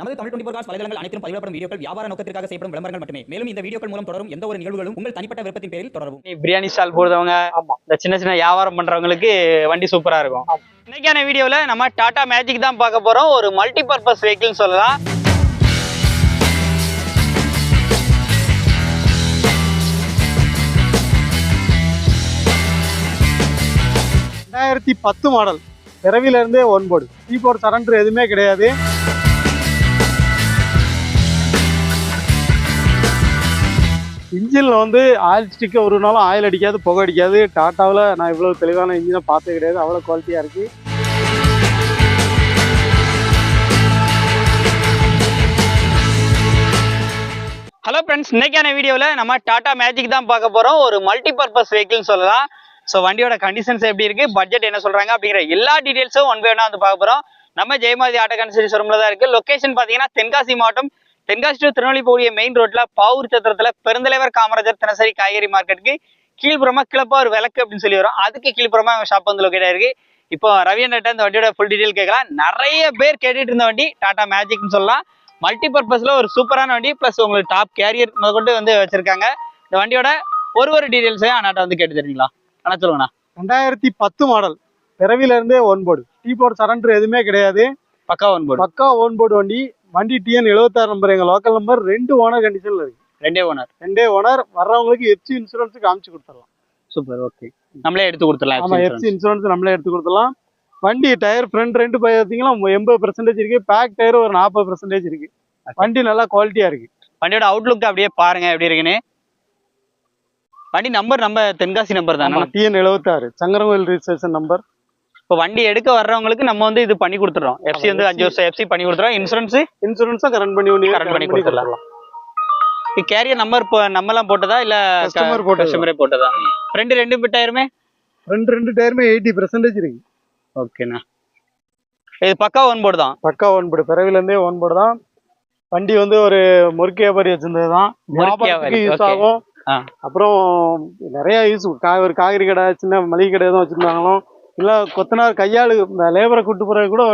நமது Tamil twenty cos வலைதளங்கள் அனைத்தும் பதிவிடப்படும் வீடியோக்கள் வியாபார நோக்கத்திற்காக செய்யப்படும் விளம்பரங்கள் மட்டுமே. மேலும் இந்த வீடியோக்கள் மூலம் தொடரும் எந்த ஒரு நிகழ்வுகளும் உங்கள் தனிப்பட்ட விருப்பத்தின் பேரில் தொடரவும். நீ பிரியாணி ஸ்டால் போடுறவங்க ஆமா. இந்த சின்ன சின்ன வியாபாரம் பண்றவங்களுக்கு வண்டி சூப்பரா இருக்கும். இன்னைக்கான வீடியோல நம்ம டாடா மேஜிக் தான் பார்க்க போறோம். ஒரு மல்டி பர்பஸ் வெஹிக்கிள்னு சொல்லலாம். ரெண்டாயிரத்தி பத்து மாடல் பிறவில இருந்தே ஒன் போர்டு கீபோர்ட் சரண்டர் எதுவுமே கிடையாது. இன்ஜினில் வந்து ஆயில் ஸ்டிக்கு ஒரு நாளும் ஆயில் அடிக்காது புகை அடிக்காது. டாட்டாவில் நான் இவ்வளோ தெளிவான இன்ஜினை பார்த்தது கிடையாது. அவ்வளோ குவாலிட்டியாக இருக்குது ஹலோ ஃப்ரெண்ட்ஸ் இன்றைக்கான வீடியோவில் நம்ம டாட்டா மேஜிக் தான் பார்க்க போகிறோம் ஒரு மல்டி பர்பஸ் வெஹிக்கிள்னு சொல்லலாம். ஸோ வண்டியோட கண்டிஷன்ஸ் எப்படி இருக்குது பட்ஜெட் என்ன சொல்கிறாங்க அப்படிங்கிற எல்லா டீட்டெயில்ஸும் ஒன் பை ஒன்னாக வந்து பார்க்க போகிறோம் நம்ம ஜெயமாதி ஆட்டோ கன்சரி ஷோரூம்ல தான் இருக்குது லொக்கேஷன் பார்த்தீங்கன்னா தென்காசி மாவட்டம் தென்காசி டு திருநெல்வேலி போகிய மெயின் ரோட்ல பாவூர் சத்திரத்துல பெருந்தலைவர் காமராஜர் தினசரி காய்கறி மார்க்கெட்டுக்கு கீழ்புறமா கிளப்பா ஒரு விளக்கு அப்படின்னு சொல்லி வரும். அதுக்கு கீழ்புறமா ஷாப் வந்து லொக்கேட் ஆயிருக்கு. இப்போ ரவி அண்ணட்ட இந்த வண்டியோட ஃபுல் டீடைல் கேட்கலாம். நிறைய பேர் கேட்டுட்டு இருந்த வண்டி டாடா மேஜிக்னு சொல்லலாம். மல்டி பர்பஸ்ல ஒரு சூப்பரான வண்டி ப்ளஸ் உங்களுக்கு டாப் கேரியர் கொண்டு வந்து வச்சிருக்காங்க. இந்த வண்டியோட ஒரு ஒரு டீடைல்ஸையும் அண்ணாட்ட வந்து கேட்டு தெரியுங்களா அண்ணா சொல்லுங்கண்ணா. ரெண்டாயிரத்தி பத்து மாடல் பிறவில இருந்தே ஒன் போர்டு கீபோர்ட் சரண்டர் எதுவுமே கிடையாது. பக்கா ஒன் போர்டு பக்கா ஓன் போர்டு வண்டி. வண்டி டிஎன் எழுபத்தாறு நம்பர் எங்கள் லோக்கல் நம்பர் ரெண்டு ஓனர் கண்டிஷனில் இருக்கு. ரெண்டே ஓனர் ரெண்டே ஓனர் வர்றவங்களுக்கு எஃப்சி இன்சூரன்ஸ் காமிச்சு கொடுத்துடலாம். சூப்பர் ஓகே நம்மளே எடுத்து கொடுத்துடலாம் ஆமா FC எஃப்சி இன்சூரன்ஸ் நம்மளே எடுத்து கொடுத்துடலாம். வண்டி டயர் ஃப்ரண்ட் ரெண்டு பார்த்தீங்கன்னா எண்பது பர்சன்டேஜ் இருக்கு. பேக் டயர் ஒரு நாற்பது பர்சன்டேஜ் இருக்கு. வண்டி நல்லா குவாலிட்டியா இருக்கு. வண்டியோட அவுட்லுக் அப்படியே பாருங்க எப்படி இருக்குன்னு. வண்டி நம்பர் நம்ம தென்காசி நம்பர் தானே டிஎன் எழுபத்தாறு சங்கரங்கோயில் ரிஜிஸ்ட்ரேஷன் நம்பர் இப்போ வண்டி எடுக்க வர்றவங்களுக்கு நம்ம வந்து இது பண்ணி கொடுத்துறோம் எஃப்சி வந்து அஞ்சு வருஷம் எஃப்சி பண்ணி கொடுத்துறோம் இன்சூரன்ஸ் இன்சூரன்ஸும் கரண்ட் பண்ணி பண்ணி Current பண்ணி கொடுத்துடலாம். கேரியர் நம்பர் இப்போ நம்மலாம் போட்டதா இல்ல Customer போட்டது. கஸ்டமரே போட்டதா? ரெண்டு ரெண்டு டயருமே ரெண்டு ரெண்டு டயருமே எயிட்டி பர்சன்டேஜ் இருக்கு. ஓகேண்ணா இது பக்கா ஒன் போர்டு தான்? பக்கா ஒன் போர்டு பிறவில இருந்தே ஒன் போர்டு தான். வண்டி வந்து ஒரு முறுக்கு வியாபாரி வச்சிருந்தது தான் யூஸ். ஆகும். அப்புறம் நிறைய யூஸ் ஒரு காய்கறி கடை சின்ன மளிகை கடை எதுவும் வச்சிருந்தாங்களோ இல்ல கொத்தனார் கையாளு லேபரை கூட்டு போறது கூட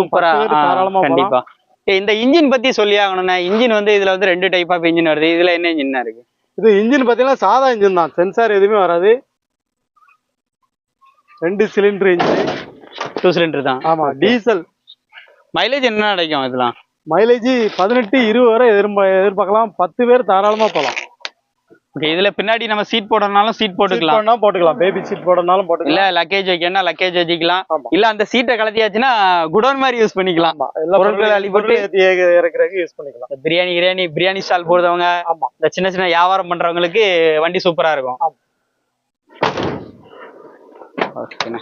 சூப்பரா தாராளமா கண்டிப்பா. இந்த இன்ஜின் பத்தி சொல்லி ஆகணும்னா இன்ஜின் வந்து இதுல வந்து ரெண்டு டைப் ஆஃப் இன்ஜின் வருது. இதுல என்ன இன்ஜின் இருக்கு? இது இன்ஜின் பார்த்தீங்கன்னா சாதா இன்ஜின் தான். சென்சார் எதுவுமே வராது. ரெண்டு சிலிண்டர் இன்ஜின் டூ சிலிண்டர் தான். ஆமா டீசல் மைலேஜ் என்ன கிடைக்கும் இதெல்லாம்? மைலேஜ் பதினெட்டு இருபது வரை எதிர்பா எதிர்பார்க்கலாம். பத்து பேர் தாராளமா போகலாம். ஓகே இதுல பின்னாடி நம்ம சீட் போடணும்னாலும் சீட் போட்டுக்கலாம். போட்டுக்கலாம். பேபி சீட் போடனாலும் இல்ல போட்டுக்கலாம் லக்கேஜ் வைக்கணும்னா லக்கேஜ் வச்சுக்கலாம். இல்ல அந்த சீட்டை கலத்தியாச்சுன்னா குடோன் மாதிரி யூஸ் பண்ணிக்கலாம். பொருட்களை அள்ளி போட்டு- இறக்குறதுக்கு யூஸ் பண்ணிக்கலாம். பிரியாணி கிரியாணி பிரியாணி ஸ்டால் போடுறவங்க இந்த சின்ன சின்ன வியாபாரம் பண்றவங்களுக்கு வண்டி சூப்பரா இருக்கும். ஓகேண்ணா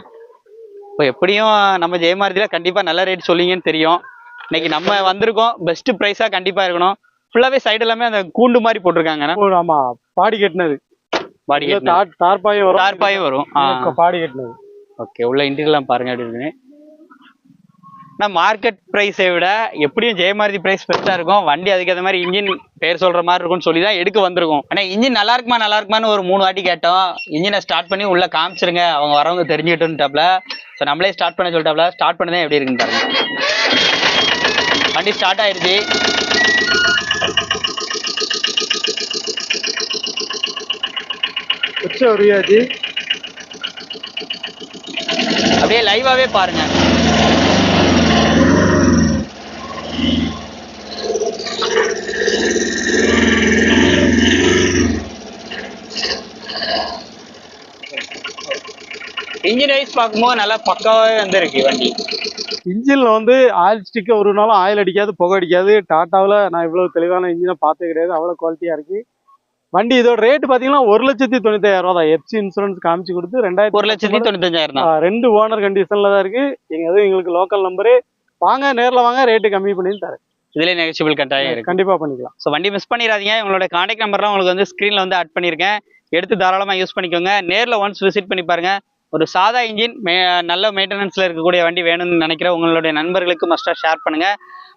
இப்போ எப்படியும் நம்ம ஜெயமாரதியில கண்டிப்பா நல்ல ரேட் சொல்லிங்கன்னு தெரியும். இன்னைக்கு நம்ம வந்திருக்கோம் பெஸ்ட் ப்ரைஸா கண்டிப்பா இருக்கணும். ஃபுல்லாவே சைடு எல்லாமே அந்த கூண்டு மாதிரி போட்டிருக்காங்கண்ணா ஓ, ஆமா. பாடி கட்டினது. பாடி தார்- தார்பாயும் வரும். தார்பாயும் வரும். பாடி கட்டினது. ஓகே உள்ள இன்டீரியர்லாம் பாருங்க எப்படி இருக்குன்னு. நான் மார்க்கெட் ப்ரைஸை விட எப்படியும் ஜெயமாரதி ப்ரைஸ் பெருசாக இருக்கும். வண்டி அதுக்கேற்ற மாதிரி இன்ஜின் பேர் சொல்ற மாதிரி இருக்கும்னு சொல்லி தான் எடுக்க வந்திருக்கோம். ஆனால் இன்ஜின் நல்லா இருக்குமா நல்லா இருக்குமான்னு ஒரு மூணு வாட்டி கேட்டோம். இன்ஜினை ஸ்டார்ட் பண்ணி உள்ள காமிச்சிருங்க. அவங்க வரவங்க தெரிஞ்சுக்கிட்டுட்டாப்ல ஸோ நம்மளே ஸ்டார்ட் பண்ண சொல்லிட்டாப்ல. ஸ்டார்ட் பண்ணதே எப்படி இருக்குன்னு பாருங்க. வண்டி ஸ்டார்ட் ஆயிருச்சு. உச்ச உரியாச்சு அப்படியே லைவாவே பாருங்க. இன்ஜின் வைஸ் பார்க்கும்போது நல்லா பக்காவே வந்திருக்கு வண்டி. இன்ஜின்ல வந்து ஆயில் ஸ்டிக்கை ஒரு நாளும் ஆயில் அடிக்காது புகை அடிக்காது. டாட்டாவில் நான் இவ்வளவு தெளிவான இன்ஜினை பார்த்தது கிடையாது. அவ்வளோ குவாலிட்டியா இருக்கு. வண்டி இதோட ரேட் பாத்தீங்கன்னா ஒரு லட்சத்தி தொண்ணூத்தாயிரம் ரூபா தான். எஃப்சி இன்சூரன்ஸ் காமிச்சு கொடுத்து ரெண்டாயிரத்தி ஒரு லட்சத்தி தொண்ணூத்தஞ்சாயிரம் தான். ரெண்டு ஓனர் கண்டிஷன்ல தான் இருக்கு. எங்க எதுவும் எங்களுக்கு லோக்கல் நம்பரு வாங்க நேர்ல வாங்க ரேட்டு கம்மி பண்ணி தரேன். இதுலேயே நெகச்சிபிள் கட்டாயம் இருக்கு. கண்டிப்பா பண்ணிக்கலாம். ஸோ வண்டி மிஸ் பண்ணிடாதீங்க. உங்களோட காண்டாக்ட் நம்பர்லாம் உங்களுக்கு வந்து ஸ்க்ரீனில் வந்து ஆட் பண்ணியிருக்கேன் எடுத்து தாராளமாக யூஸ் பண்ணிக்கோங்க. நேரில் ஒன்ஸ் விசிட் பண்ணி பாருங்க. ஒரு சாதா இன்ஜின் மே நல்ல மெயின்டெனன்ஸில் இருக்கக்கூடிய வண்டி வேணும்னு நினைக்கிற உங்களுடைய நண்பர்களுக்கு மஸ்ட்டாக ஷேர் பண்ணுங்க.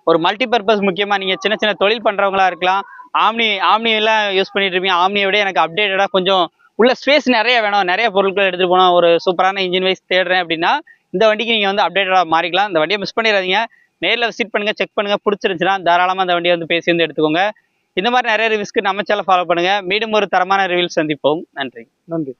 ஒரு மல்டி பர்பஸ் முக்கியமாக நீங்கள் சின்ன சின்ன தொழில் பண்ணுறவங்களா இருக்கலாம். ஆம்னி ஆம்னி எல்லாம் யூஸ் பண்ணிட்டு இருப்பீங்க ஆம்னியை விட எனக்கு அப்டேட்டடாக கொஞ்சம் உள்ள ஸ்பேஸ் நிறைய வேணும். நிறைய பொருட்கள் எடுத்துகிட்டு போனோம் ஒரு சூப்பரான இன்ஜின் வைஸ் தேடுறேன் அப்படின்னா இந்த வண்டிக்கு நீங்கள் வந்து அப்டேட்டடாக மாறிக்கலாம். இந்த வண்டியை மிஸ் பண்ணிடாதீங்க. நேரில் விசிட் பண்ணுங்கள் செக் பண்ணுங்கள் பிடிச்சிருந்துச்சுன்னா தாராளமாக அந்த வண்டியை வந்து பேசி வந்து எடுத்துக்கோங்க. இந்த மாதிரி நிறைய ரிவ்யூஸ்க்கு நம்ம சேனல் ஃபாலோ பண்ணுங்கள் மீண்டும் ஒரு தரமான ரிவ்யூல் சந்திப்போம். நன்றி. நன்றி.